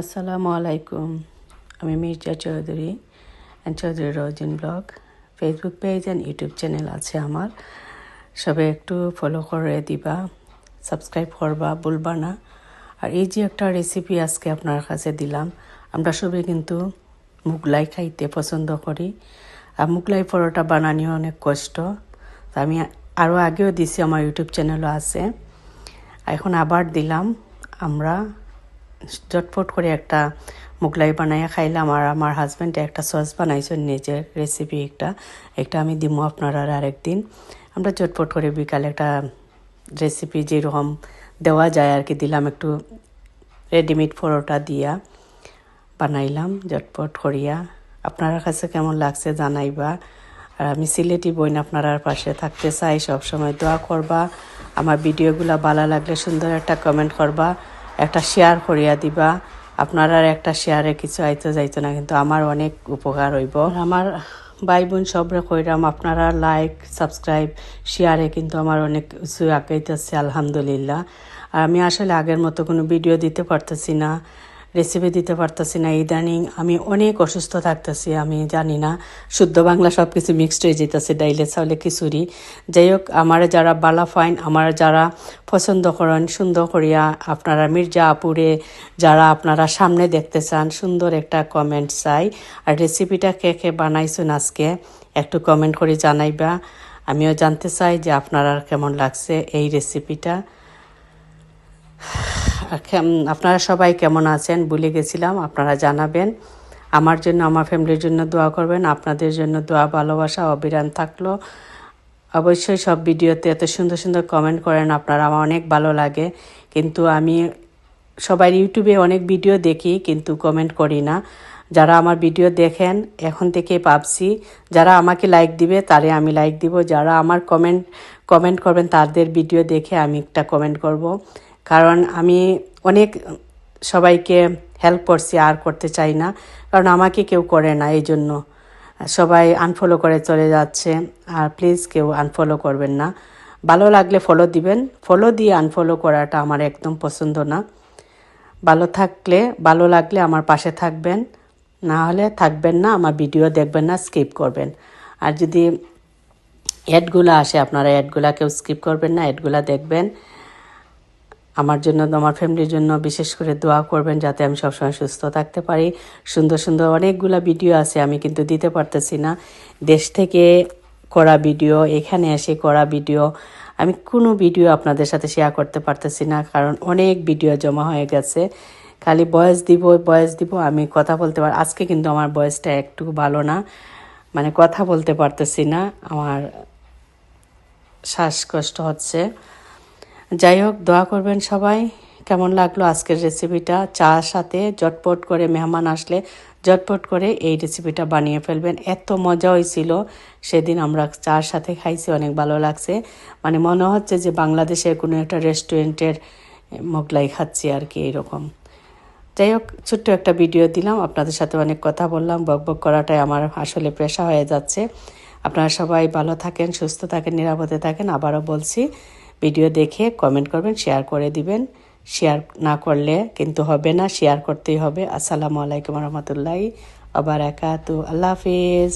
আসসালামু আলাইকুম আমি Mirza Chowdhury and Chowdhury Rojin blog Facebook page and YouTube channel আছে আমার। সবাই একটু ফলো করে দিবা সাবস্ক্রাইব করবা, ভুলবা না। আর এই যে একটা রেসিপি আজকে আপনার কাছে দিলাম, আমরা সবাই কিন্তু মুগলাই খাইতে পছন্দ করি। আর মুগলাই পরোটা বানানিও অনেক কষ্ট। তা আমি আরও আগেও দিছি, আমার ইউটিউব চ্যানেলও আছে। এখন আবার দিলাম, আমরা চটপট করে একটা মুগলাই বানাইয়া খাইলাম আর আমার হাজব্যান্ড একটা সস বানাইছেন নিজের রেসিপি একটা। একটা আমি দিব আপনারা আরেকদিন। আমরা চটপট করে বিকালে একটা রেসিপি যেরকম দেওয়া যায় আর কি, দিলাম একটু রেডিমেড পরোটা দিয়া বানাইলাম, চটপট করিয়া। আপনার কাছে কেমন লাগছে জানাইবা। আর আমি সিলেটি বইন আপনার পাশে থাকতে চাই, সবসময় দোয়া করবা। আমার ভিডিওগুলো ভালো লাগলে সুন্দর একটা কমেন্ট করবা। একটা শেয়ার করিয়া দিবা। আপনার আর একটা শেয়ারে কিছু আইতে যাইতো না, কিন্তু আমার অনেক উপকার হইব। আমার ভাই বোন সবরে কইরাম, আপনারা লাইক সাবস্ক্রাইব শেয়ারে কিন্তু আমার অনেক কিছু আঁকাইতেছে আলহামদুলিল্লাহ। আর আমি আসলে আগের মতো কোনো ভিডিও দিতে পারতেছি না। রেসিপি দিতে পারতেছি না, ইদানিং আমি অনেক অসুস্থ থাকতেছি, আমি জানি না। শুদ্ধ বাংলা সব কিছু মিক্সড হয়ে যেতেছে, ডাইলে চাউলে খিচুড়ি। যাই হোক আমার যারা বালা ফাইন, আমার যারা পছন্দ করেন, সুন্দর করিয়া আপনারা মির্জা আপুরে যারা আপনারা সামনে দেখতে চান, সুন্দর একটা কমেন্ট চাই। আর রেসিপিটা কে কে বানাইছেন আজকে, একটু কমেন্ট করে জানাইবা। আমিও জানতে চাই যে আপনারা কেমন লাগছে এই রেসিপিটা আপনারা সবাই কেমন আছেন? ভুলে গেছিলাম, আপনারা জানাবেন। আমার জন্য, আমার ফ্যামিলির জন্য দোয়া করবেন। আপনাদের জন্য দোয়া, ভালোবাসা, অবিরাম থাকল। অবশ্যই সব ভিডিওতে এত সুন্দর সুন্দর কমেন্ট করেন, আপনারা আমার অনেক ভালো লাগে। কিন্তু আমি সবাই ইউটিউবে অনেক ভিডিও দেখি, কিন্তু কমেন্ট করি না। যারা আমার ভিডিও দেখেন, এখন থেকে পাবছি যারা আমাকে লাইক দিবে, তারে আমি লাইক দিব। যারা আমার কমেন্ট কমেন্ট করবেন, তাদের ভিডিও দেখে আমি একটা কমেন্ট করব। কারণ আমি অনেক, সবাইকে হেল্প করছি, আর করতে চাই না। কারণ আমাকে কেউ করে না এই জন্য। সবাই আনফলো করে চলে যাচ্ছে, আর প্লিজ কেউ আনফলো করবেন না। ভালো লাগলে ফলো দিবেন। ফলো দিয়ে আনফলো করাটা আমার একদম পছন্দ না। ভালো থাকলে, ভালো লাগলে আমার পাশে থাকবেন। না হলে থাকবেন না, আমার ভিডিও দেখবেন না স্কিপ করবেন। আর যদি অ্যাডগুলো আসে, আপনারা অ্যাডগুলা কেউ স্কিপ করবেন না অ্যাডগুলা দেখবেন। আমার জন্য আমার ফ্যামিলির জন্য বিশেষ করে দোয়া করবেন যাতে আমি সবসময় সুস্থ থাকতে পারি। সুন্দর সুন্দর অনেকগুলো ভিডিও আছে, আমি কিন্তু দিতে পারতেছি না। দেশ থেকে করা ভিডিও, এখানে এসে করা ভিডিও, আমি কোনো ভিডিও আপনাদের সাথে শেয়ার করতে পারতেছি না, কারণ অনেক ভিডিও জমা হয়ে গেছে। খালি বয়স দিব বয়স দিব, আমি কথা বলতে পার, আজকে কিন্তু আমার বয়সটা একটু ভালো না মানে কথা বলতে পারতেছি না, আমার শ্বাসকষ্ট হচ্ছে। যাই হোক, দোয়া করবেন সবাই। কেমন লাগল আজকের রেসিপিটা চার সাথে জটপট করে মেহমান আসলে জটপট করে এই রেসিপিটা বানিয়ে ফেলবেন। এত মজা হয়েছিল। সেদিন আমরা চার সাথে খাইছি, অনেক ভালো লাগছে। মানে মনে হচ্ছে যে বাংলাদেশের কোনো একটা রেস্টুরেন্টের মোগলাই খাচ্ছি আর কি, এরকম। যাই হোক, ছোট্ট একটা ভিডিও দিলাম। আপনাদের সাথে অনেক কথা বললাম। বক বক করাটাই আমার আসলে পেশা হয়ে যাচ্ছে। আপনারা সবাই ভালো থাকেন, সুস্থ থাকেন, নিরাপদে থাকেন। আবারও বলছি ভিডিও দেখে কমেন্ট করবেন শেয়ার করে দিবেন। শেয়ার না করলে কিন্তু হবে না শেয়ার করতেই হবে। আসসালামু আলাইকুম রহমতুল্লাহ আবার একা তো আল্লাহ হাফিজ।